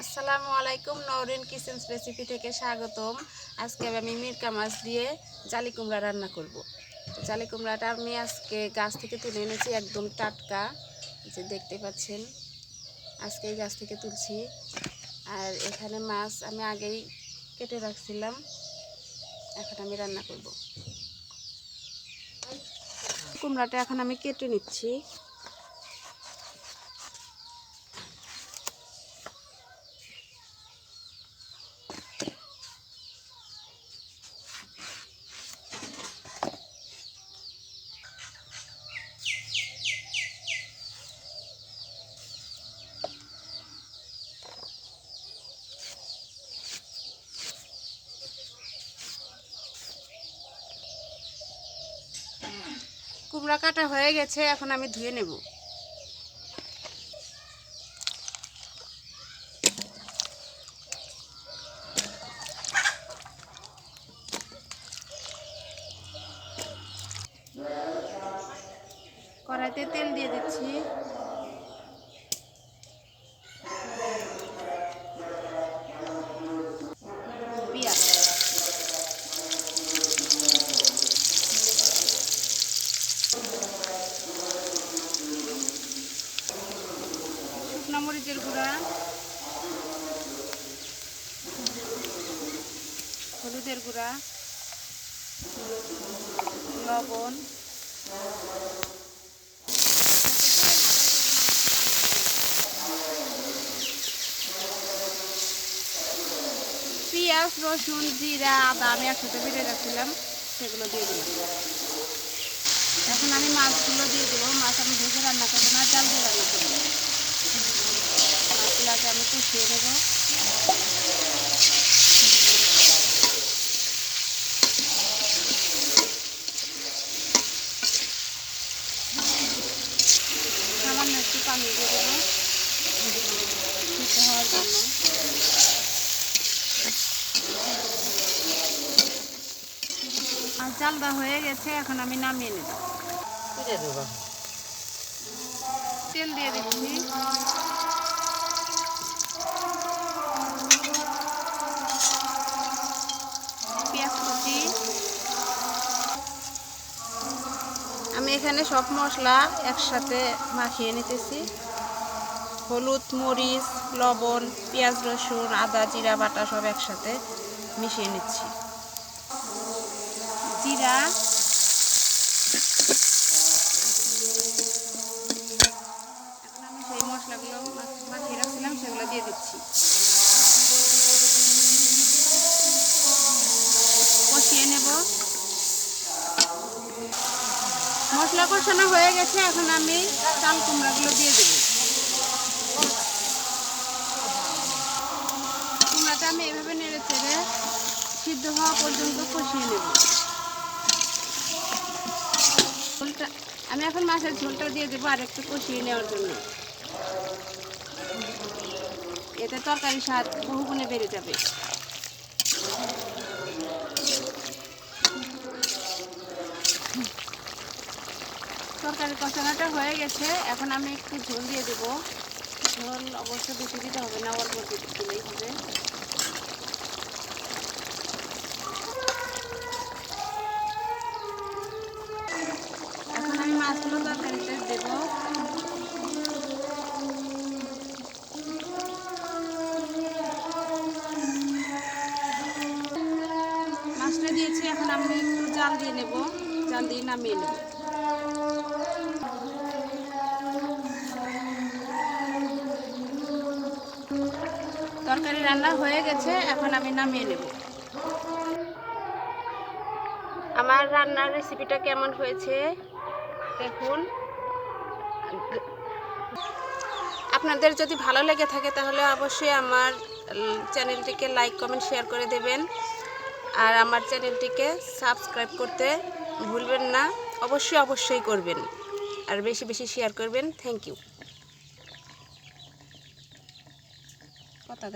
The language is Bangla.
আসসালামু আলাইকুম, নওরিন কিচেন্স রেসিপি থেকে স্বাগতম। আজকে আমি মিরকা মাছ দিয়ে জালি কুমড়া রান্না করব। জালি কুমড়াটা আমি আজকে গাছ থেকে তুলে এনেছি একদম টাটকা যে দেখতে পাচ্ছেন। আজকে এই গাছ থেকে তুলছি। আর এখানে মাছ আমি আগেই কেটে রাখছিলাম। এখন আমি রান্না করব। কুমড়াটা এখন আমি কেটে নিচ্ছি। কুমড়া কাটা হয়ে গেছে এখন আমি ধুয়ে নেব। কড়াইতে তেল দিয়ে দিচ্ছি পেঁয়াজ শুকনো মরিচের গুঁড়া। হলুদের গুঁড়া। লবণ। পেঁয়াজ, রসুন, জিরা, আদা আমি একসাথে বেটে রাখছিলাম, সেগুলো দিয়ে দিলাম। এখন আমি মাছগুলো দিয়ে দেবো। মাছ আমি ভেজে রান্না করব না জাল দিয়ে আমি কষিয়ে নেব। সামান্য একটু পানি দিয়ে দেবো। সিদ্ধ হওয়ার জন্য। আর জালদা হয়ে গেছে এখন আমি নামিয়ে নেব। তেল দিয়ে দিচ্ছি পেঁয়াজ কুচি আমি এখানে সব মশলা একসাথে মাখিয়ে নিতেছি। হলুদ, মরিচ, লবণ, পেঁয়াজ, রসুন, আদা, জিরা, বাটা সব একসাথে মিশিয়ে নিচ্ছি। জিরা আমি সেই মশলাগুলো মাখিয়ে রাখছিলাম, সেগুলো দিয়ে দিচ্ছি। মশলা কষানো হয়ে গেছে, এখন আমি চাল কুমড়াগুলো দিয়ে দেবো। কুমড়াটা আমি এভাবে নেড়ে চেড়ে সিদ্ধ হওয়া পর্যন্ত কষিয়ে নেব। ঝোলটা, আমি এখন মাছের ঝোলটা দিয়ে দেবো আর একটু কষিয়ে নেওয়ার জন্য। এতে তরকারি স্বাদ বহুগুণে বেড়ে যাবে তরকারি কষানোটা হয়ে গেছে। এখন আমি একটু ঝোল দিয়ে দেবো। ঝোল অবশ্য বেশি দিতে হবে না, অল্প দিলেই হবে। এখন আমি মাছগুলো তরকারিতে দেবো। মাছটা দিয়েছি, এখন আমি একটু জাল দিয়ে নেব। জাল দিয়ে নামিয়ে নেব। তরকারি রান্না হয়ে গেছে এখন আমি নামিয়ে নেব। আমার রান্নার রেসিপিটা কেমন হয়েছে? দেখুন। আপনাদের যদি ভালো লেগে থাকে তাহলে অবশ্যই আমার চ্যানেলটিকে লাইক কমেন্ট শেয়ার করে দেবেন। আর আমার চ্যানেলটিকে সাবস্ক্রাইব করতে ভুলবেন না অবশ্যই অবশ্যই করবেন। আর বেশি বেশি শেয়ার করবেন। থ্যাংক ইউ কথা